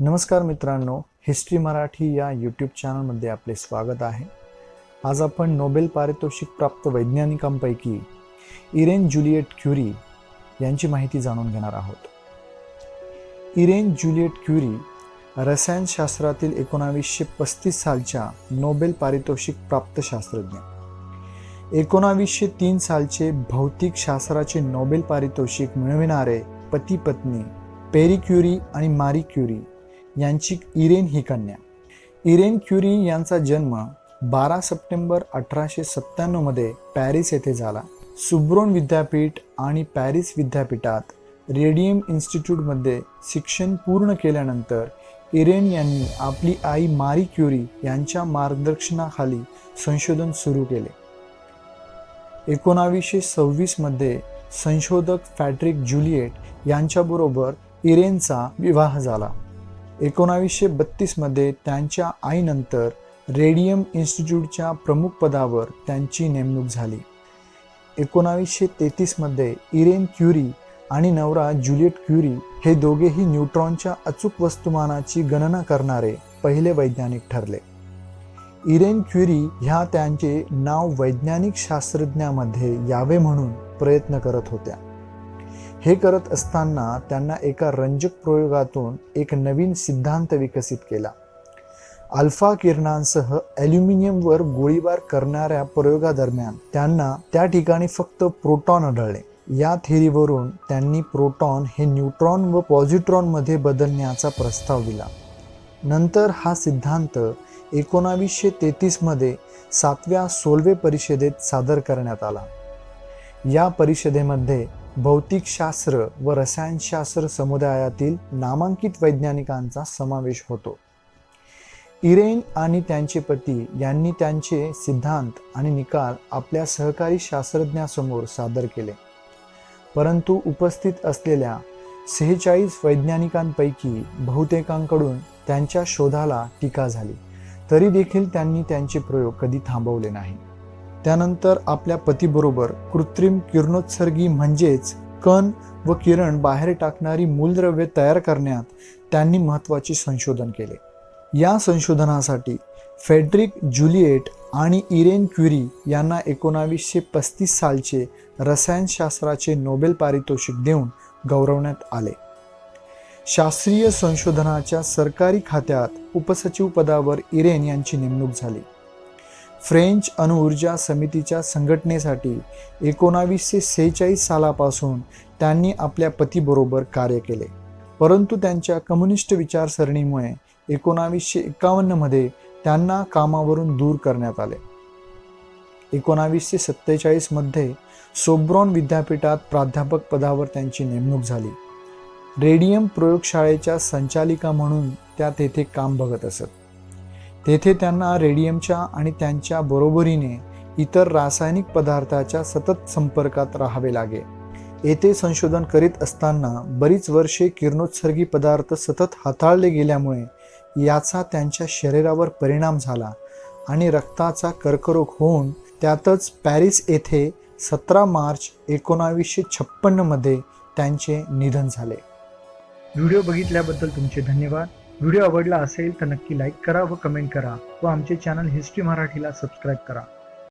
नमस्कार मित्रांनो हिस्ट्री मराठी या यूट्यूब चॅनलमध्ये आपले स्वागत आहे. आज आपण नोबेल पारितोषिक प्राप्त वैज्ञानिकांपैकी इरेन जुलिएट क्युरी यांची माहिती जाणून घेणार आहोत. इरेन जुलिएट क्युरी रसायनशास्त्रातील एकोणावीसशे पस्तीस सालच्या नोबेल पारितोषिक प्राप्त शास्त्रज्ञ. एकोणावीसशे तीन सालचे भौतिक शास्त्राचे नोबेल पारितोषिक मिळविणारे पती पत्नी पेरी क्युरी आणि मारी क्युरी यांची इरेन ही कन्या. इरेन क्युरी यांचा जन्म बारा सप्टेंबर अठराशे सत्त्याण्णवमध्ये पॅरिस येथे झाला. सुब्रोन विद्यापीठ आणि पॅरिस विद्यापीठात रेडियम इन्स्टिट्यूटमध्ये शिक्षण पूर्ण केल्यानंतर इरेन यांनी आपली आई मारी क्युरी यांच्या मार्गदर्शनाखाली संशोधन सुरू केले. एकोणावीसशे सव्वीसमध्ये संशोधक फॅट्रिक ज्युलिएट यांच्याबरोबर इरेनचा विवाह झाला. एकोणावीसशे बत्तीसमध्ये त्यांच्या आईनंतर रेडियम इन्स्टिट्यूटच्या प्रमुख पदावर त्यांची नेमणूक झाली. एकोणावीसशे तेहतीसमध्ये इरेन क्युरी आणि नवरा ज्युलियट क्युरी हे दोघेही न्यूट्रॉनच्या अचूक वस्तुमानाची गणना करणारे पहिले वैज्ञानिक ठरले. इरेन क्युरी ह्या त्यांचे नाव वैज्ञानिक शास्त्रज्ञामध्ये यावे म्हणून प्रयत्न करत होत्या. हे करत असताना त्यांना एका रंजक प्रयोगातून एक नवीन सिद्धांत विकसित केला. अल्फा किरणांसह ॲल्युमिनियमवर गोळीबार करणाऱ्या प्रयोगादरम्यान त्यांना त्या ठिकाणी फक्त प्रोटॉन आढळले. या थेरीवरून त्यांनी प्रोटॉन हे न्यूट्रॉन व पॉझिट्रॉनमध्ये बदलण्याचा प्रस्ताव दिला. नंतर हा सिद्धांत एकोणावीसशे तेहतीसमध्ये सातव्या सोलवे परिषदेत सादर करण्यात आला. या परिषदेमध्ये भौतिकशास्त्र व रसायनशास्त्र समुदायातील नामांकित वैज्ञानिकांचा समावेश होतो. इरेन आणि त्यांचे पती यांनी त्यांचे सिद्धांत आणि निकाल आपल्या सहकारी शास्त्रज्ञासमोर सादर केले. परंतु उपस्थित असलेल्या सेहेचाळीस वैज्ञानिकांपैकी बहुतेकांकडून त्यांच्या शोधाला टीका झाली तरी देखील त्यांनी त्यांचे प्रयोग कधी थांबवले नाही. त्यानंतर आपल्या पतीबरोबर कृत्रिम किरणोत्सर्गी म्हणजेच कण व किरण बाहेर टाकणारी मूलद्रव्ये तयार करण्यात त्यांनी महत्त्वाचे संशोधन केले. या संशोधनासाठी फेड्रिक ज्युलिएट आणि इरेन क्युरी यांना एकोणावीसशे पस्तीस सालचे रसायनशास्त्राचे नोबेल पारितोषिक देऊन गौरवण्यात आले. शास्त्रीय संशोधनाच्या सरकारी खात्यात उपसचिव पदावर इरेन यांची नेमणूक झाली. फ्रेंच अणुऊर्जा समितीच्या संघटनेसाठी एकोणावीसशे सेहेचाळीस सालापासून त्यांनी आपल्या पतीबरोबर कार्य केले. परंतु त्यांच्या कम्युनिस्ट विचारसरणीमुळे एकोणावीसशे एकावन्नमध्ये त्यांना कामावरून दूर करण्यात आले. एकोणावीसशे सत्तेचाळीसमध्ये सोब्रॉन विद्यापीठात प्राध्यापक पदावर त्यांची नेमणूक झाली. रेडियम प्रयोगशाळेच्या संचालिका म्हणून त्या तेथे काम बघत असत. तेथे त्यांना रेडियमच्या आणि त्यांच्या बरोबरीने इतर रासायनिक पदार्थाच्या सतत संपर्कात राहावे लागे. येथे संशोधन करीत असताना बरीच वर्षे किरणोत्सर्गी पदार्थ सतत हाताळले गेल्यामुळे याचा त्यांच्या शरीरावर परिणाम झाला आणि रक्ताचा कर्करोग होऊन त्यातच पॅरिस येथे सतरा मार्च एकोणावीसशे छप्पन्नमध्ये त्यांचे निधन झाले. व्हिडिओ बघितल्याबद्दल तुमचे धन्यवाद. व्हिडिओ आवडला असेल तर नक्की लाईक करा व कमेंट करा व आमचे चॅनल हिस्ट्री मराठीला सबस्क्राईब करा.